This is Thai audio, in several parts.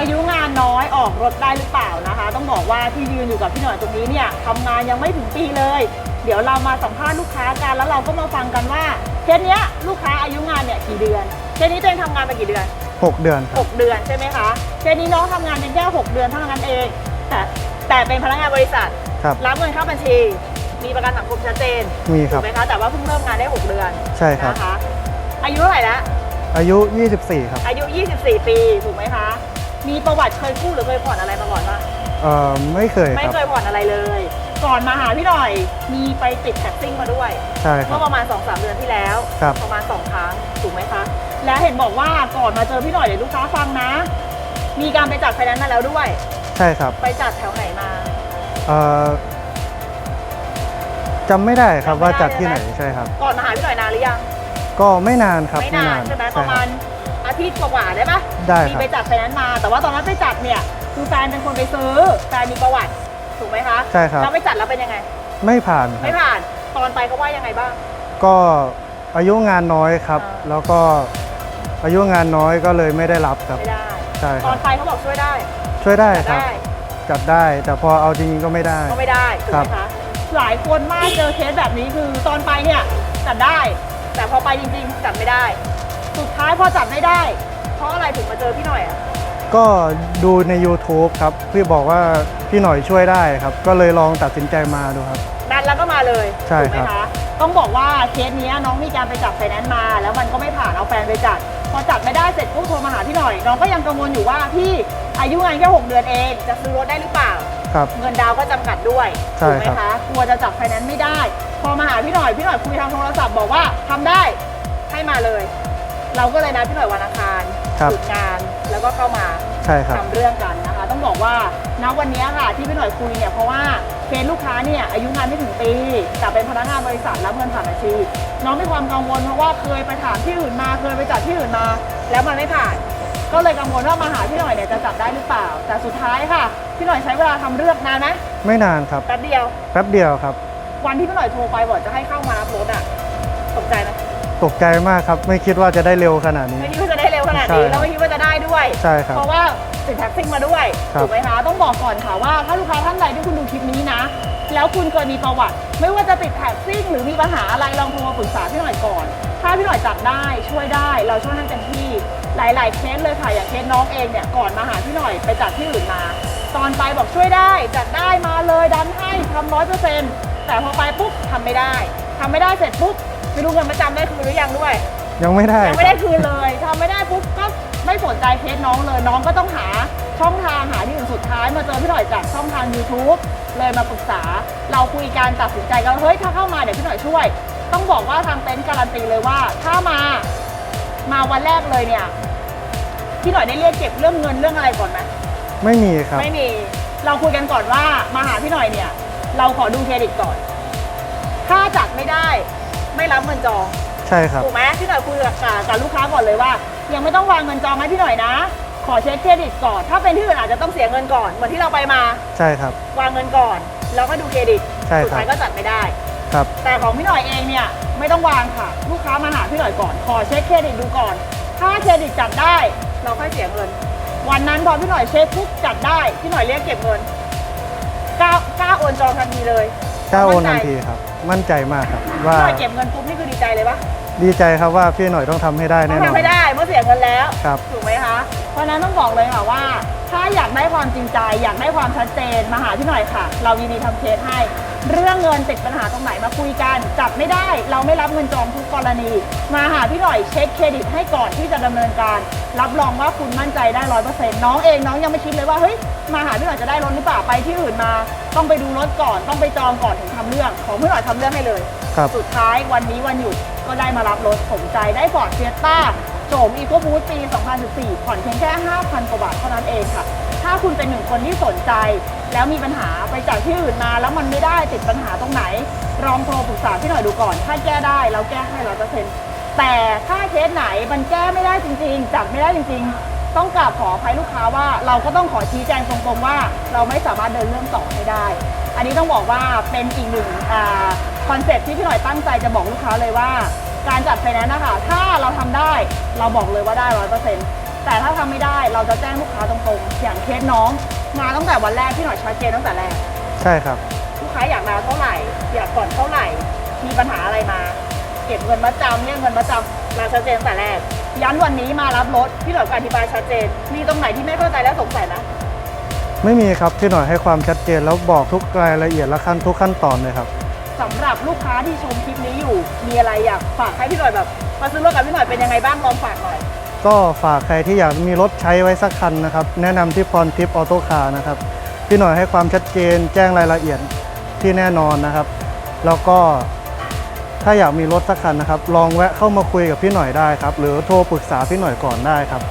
อายุงานน้อยออกรถได้หรือเปล่านะคะ ต้องบอกว่าที่ยืนอยู่กับพี่หน่อยตรงนี้เนี่ยทำงานยังไม่ถึงปีเลย เดี๋ยวเรามาสัมภาษณ์ลูกค้ากันแล้วเราก็มาฟังกันว่าเคสเนี้ยลูกค้าอายุงานเนี่ยกี่เดือนเคสนี้ตัวเองทำงานไปกี่เดือน 6 เดือนครับ 6 เดือนใช่ไหมคะเคสนี้น้องทำงานเป็นแค่6เดือนเท่านั้นเองแต่แต่เป็นพนักงานบริษัทครับ รับเงินเข้าบัญชี มีประกันสังคมชัดเจนมีคถูรับ กไหมคะแต่ว่าเพิ่งเริ่มงานได้ 6 เดือนใช่ครับ นะคะอายุเท่าไหร่แล้วอายุ 24 ครับ อายุ 24 ปี ถูกไหมคะ มีประวัติเคยกู้หรือเคยผ่อนอะไรมาก่อนปะเอ่อไม่เคยไม่ครับ เคยผ่อนอะไรเลย ก่อนมาหาพี่หน่อย มีไปติดแท็กซิ่งมาด้วย ใช่ครัเมื่บ อประมาณ2-3เดือนที่แล้ว ครับ ประมาณ 2 ครั้ง ถูกไหมคะ และเห็นบอกว่าก่อนมาเจอพี่หน่อยเดี๋ยวลูกค้าฟังนะ มีการไปจัดไฟแนนซ์มาแล้วด้วย ใช่ครับไปจัดแถวไหนมา เอ่อจำไม่ได้ครับจำไม่ว่าได้จัดที่ไหนเลยไหมใช่ครับ ก่อนมาหาพี่หน่อยนานหรือยัง ก็ไม่นานครับไม่นานใช่ไหมประมาณอา ทิตย์กว่าๆได้ปะได้มีครับไปจัดไฟแนนซ์มา แต่ว่าตอนนั้นไปจัดเนี่ยคือแฟนเป็นคนไปซื้อแฟนมีประวัติถูกไหมคะใช่ครับ แล้วไปจัดแล้วเป็นยังไง ไม่ผ่านคไม่รับผ่านตอนไปเขาว่ายังไงบ้าง ก็อายุงานน้อยครับ อ่า แล้วก็อายุงานน้อยก็เลยไม่ได้รับครับ ไม่ได้ ใช่คตอรันบ ไปเขาบอกช่วยได้ช่วยได้แต่ครับ ได้ จัดได้ แต่พอเอาจริงๆก็ไม่ได้ ก็ไม่ได้ถูกครัไหมบคะหลายคนมากเจอเคสแบบนี้คือตอนไปเนี่ยจัดได้ แต่พอไปจริงๆจัดไม่ได้ สุดท้ายพอจัดไม่ได้ เพราะอะไรถึงมาเจอพี่หน่อยอะก็ดูใน YouTube ครับ พี่บอกว่าพี่หน่อยช่วยได้ครับ ก็เลยลองตัดสินใจมาดูครับ นัดแล้วก็มาเลยใช่ถูกไหมครับ คะต้องบอกว่าเคสเนี้ยน้องมีการไปจัดไฟแนนซ์มา แล้วมันก็ไม่ผ่านเอาแฟนไปจัด พอจัดไม่ได้เสร็จปุ๊บโทรมาหาพี่หน่อย น้องก็ยังกังวลอยู่ว่าพี่อายุงานแค่หกเดือนเอง จะซื้อรถได้หรือเปล่า ครับ เงินดาวน์ก็จำกัดด้วยใช่ถูกไหมครับ คะกลัวจะจับไฟแนนซ์ไม่ได้ พอมาหาพี่หน่อยพี่หน่อยคุยทางโทรศัพท์บอกว่าทำได้ให้มาเลย เราก็เลยนัดพี่หน่อยวันอังคารครับหยุดงานแล้วก็เข้ามาใช่ครับ ทำเรื่องกันนะคะ ต้องบอกว่าณวันนี้ค่ะที่พี่หน่อยคุยเนี่ยเพราะว่าเคสลูกค้าเนี่ยอายุงานไม่ถึงปีแต่เป็นพนักงานบริษัทรับเงินผ่านบัญชีน้องมีความกังวลเพราะว่าเคยไปถามที่อื่นมาเคยไปจัดที่อื่นมา แล้วมันไม่ผ่าน ก็เลยกังวลว่ามาหาพี่หน่อยเนี่ยจะจัดได้หรือเปล่า แต่สุดท้ายค่ะพี่หน่อยใช้เวลาทำเรื่องนานไหมไม่นานครับแป๊บเดียว แป๊บเดียวครับ วันที่พี่หน่อยโทรไปบอกจะให้เข้ามารับรถอะตกใจไหม ตกใจมากครับ ไม่คิดว่าจะได้เร็วขนาดนี้ ไม่คิดว่าจะได้เร็วขนาดใช่นี้ครับแล้วไม่คิดว่าจะได้ด้วย ใช่ครับ เพราะว่าติดแท็กซิ่งมาด้วยครับ ถูกไหมคะต้องบอกก่อนค่ะว่าถ้าลูกค้าท่านใดที่คุณดูคลิปนี้นะ แล้วคุณเคยมีประวัติ ไม่ว่าจะติดแท็กซิ่งหรือมีปัญหาอะไรลองโทรมาปรึกษาพี่หน่อยก่อน ถ้าพี่หน่อยจัดได้ช่วยได้เราช่วยให้เต็มที่หลาย ๆ เคสเลยค่ะอย่างเคสน้องเองเนี่ยก่อนมาหาพี่หน่อยไปจัดที่อื่นมา ตอนไปบอกช่วยได้จัดได้มาเลยดันให้ทำร้อยเปอร์เซ็นต์แต่พอไปปุ๊บทำไม่ได้ทำไม่ได้เสร็จปุ๊บ ไม่รู้เงินประจำได้คืนหรือยังด้วยยังไม่ได้ยังไม่ได้คืนเลยทำไม่ได้ปุ๊บก็ไม่สนใจเคสน้องเลย น้องก็ต้องหาช่องทางหาที่อื่นสุดท้ายมาเจอพี่หน่อยจากช่องทาง YouTube เลยมาปรึกษา เราคุยกันตัดสินใจกันว่าเฮ้ยถ้าเข้ามาเดี๋ยวพี่หน่อยช่วย ต้องบอกว่าทางเต็นท์การันตีเลยว่า ถ้ามามาวันแรกเลยเนี่ยพี่หน่อยได้เรียกเก็บเรื่องเงินเรื่องอะไรก่อนไหมไม่มีครับ ไม่มี เราคุยกันก่อนว่ามาหาพี่หน่อยเนี่ย เราขอดูเครดิตก่อน ถ้าจัดไม่ได้ ไม่รับเงินจองใช่ครับถูกไหมพี่หน่อยคุยกับกับลูกค้าก่อนเลยว่า ยังไม่ต้องวางเงินจองให้พี่หน่อยนะ ขอเช็คเครดิตก่อน ถ้าเป็นที่อื่นอาจจะต้องเสียเงินก่อนเหมือนที่เราไปมาใช่ครับ วางเงินก่อน แล้วก็ดูเครดิตใช่สุดครับท้ายก็จัดไม่ได้ ครับ แต่ของพี่หน่อยเองเนี่ยไม่ต้องวางค่ะ ลูกค้ามาหาพี่หน่อยก่อน ขอเช็คเครดิตดูก่อน ถ้าเครดิตจัดได้ เราค่อยเสียเงิน วันนั้นพอพี่หน่อยเช็คปุ๊บจัดได้ พี่หน่อยเรียกเก็บเงินกล้ากล้าโอนจองทันทีเลยกล้าโอนมั่ทันใจทีครับ มั่นใจมากครับว่า เก็บเงินปุ๊บนี่คือดีใจเลยปะ ดีใจครับว่าพี่หน่อยต้องทำให้ได้ต้อแน่งนอนทำให้ได้เมื่อเสียเงินแล้วครับ ถูกไหมคะ เพราะฉะนั้นต้องบอกเลยค่ะว่า ถ้าอยากได้ความจริงใจ อยากได้ความชัดเจนมาหาพี่หน่อยค่ะ เรายินดีทำเคสให้ เรื่องเงินติดปัญหาตรงไหนมาคุยกัน จับไม่ได้ เราไม่รับเงินจองทุกกรณี มาหาพี่หน่อยเช็คเครดิตให้ก่อนที่จะดำเนินการ รับรองว่าคุณมั่นใจได้ร้อยเปอร์เซ็นต์น้องเองน้องยังไม่คิดเลยว่าเฮ้ยมาหาพี่หน่อยจะได้รถหรือเปล่าไปที่อื่นมา ต้องไปดูรถก่อนต้องไปจองก่อนถึงทำเรื่อง ของพี่หน่อยทำเรื่องให้เลย ครับ สุดท้ายวันนี้วันหยุด ก็ได้มารับรถสมใจได้ฟอร์ดเฟียต้าโฉมอีโคบูสปี 2014 ผ่อนเพียงแค่ 5,000 กว่าบาทเท่านั้นเองค่ะ ถ้าคุณเป็นหนึ่งคนที่สนใจ แล้วมีปัญหาไปจากที่อื่นมาแล้วมันไม่ได้ติดปัญหาตรงไหนลองโทรปรึกษาพี่หน่อยดูก่อน ถ้าแก้ได้เราแก้ให้ร้อยเปอร์เซ็นต์แต่ถ้าเคสไหนมันแก้ไม่ได้จริงๆ จัดไม่ได้จริงๆ ต้องกราบขออภัยลูกค้าว่าเราก็ต้องขอชี้แจงตรงๆว่า เราไม่สามารถเดินเรื่องต่อให้ได้ อันนี้ต้องบอกว่าเป็นอีกหนึ่ง คอนเซ็ปต์ที่พี่หน่อยตั้งใจจะบอกลูกค้าเลยว่า การจัดไฟแนนซ์นะคะถ้าเราทำได้เราบอกเลยว่าได้ร้อยเปอร์เซ็นต์แต่แต่ถ้าทำไม่ได้เราจะแจ้งลูกค้าตรงๆ อย่างเคสน้องมาตั้งแต่วันแรกพี่หน่อยชัดเจนตั้งแต่แรก ใช่ครับ ลูกค้าอยากดาวน์เท่าไหร่ อยากก่อนเท่าไหร่ มีปัญหาอะไรมา เก็บเงินมาจำเรียกเงินมาจำเราชัดเจนตั้งแต่แรกยันวันนี้มารับรถพี่หน่อยก็อธิบายชัดเจน มีตรงไหนที่ไม่เข้าใจและสงสัยนะไม่มีครับพี่หน่อยให้ความชัดเจนแล้วบอกทุกรายละเอียดและขั้นทุกขั้นตอนเลยครับ สำหรับลูกค้าที่ชมคลิปนี้อยู่ มีอะไรอยากฝากให้พี่หน่อยแบบ มาซื้อรถกับพี่หน่อยเป็นยังไงบ้างลองฝากหน่อย ก็ฝากใครที่อยากมีรถใช้ไว้สักคันนะครับ แนะนำที่พรทิปออโต้คาร์นะครับ พี่หน่อยให้ความชัดเจนแจ้งรายละเอียดที่แน่นอนนะครับ แล้วก็ถ้าอยากมีรถสักคันนะครับ ลองแวะเข้ามาคุยกับพี่หน่อยได้ครับ หรือโทรปรึกษาพี่หน่อยก่อนได้ครับ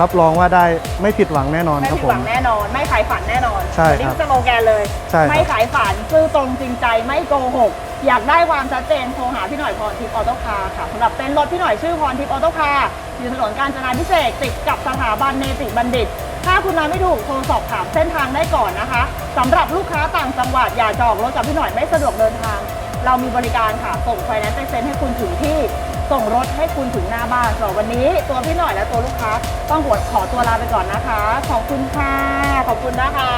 รับรองว่าได้ไม่ผิดหวังแน่นอนไม่ครับผิดผหวัม งแน่นอน ไม่ขายฝันแน่นอนใช่ครับนี่คือสโลแกนเลย ใช่ครับ ไม่ขายฝันซื่อตรงจริงใจไม่โกหก อยากได้ความชัดเจนโทรหาพี่หน่อยพรทิพย์ออโต้คาร์ค่ะสำหรับเต้นรถพี่หน่อยชื่อพรทิพย์ออโต้คาร์อยู่ถนนกาญจนาพิเศษกติดกับสถาบันเนติบัณฑิต ถ้าคุณมาไม่ถูกโทรสอบถามเส้นทางได้ก่อนนะคะสำหรับลูกค้าต่างจังหวัดอย่าจองรถกับพี่หน่อยไม่สะดวกเดินทาง เรามีบริการค่ะส่งไฟแนนซ์ไปเซ็นให้คุณถึงที่ ส่งรถให้คุณถึงหน้าบ้านสำหรับวันนี้ตัวพี่หน่อยและตัวลูกค้า ต้องหัวขอตัวลาไปก่อนนะคะ ขอบคุณค่ะ ขอบคุณนะคะ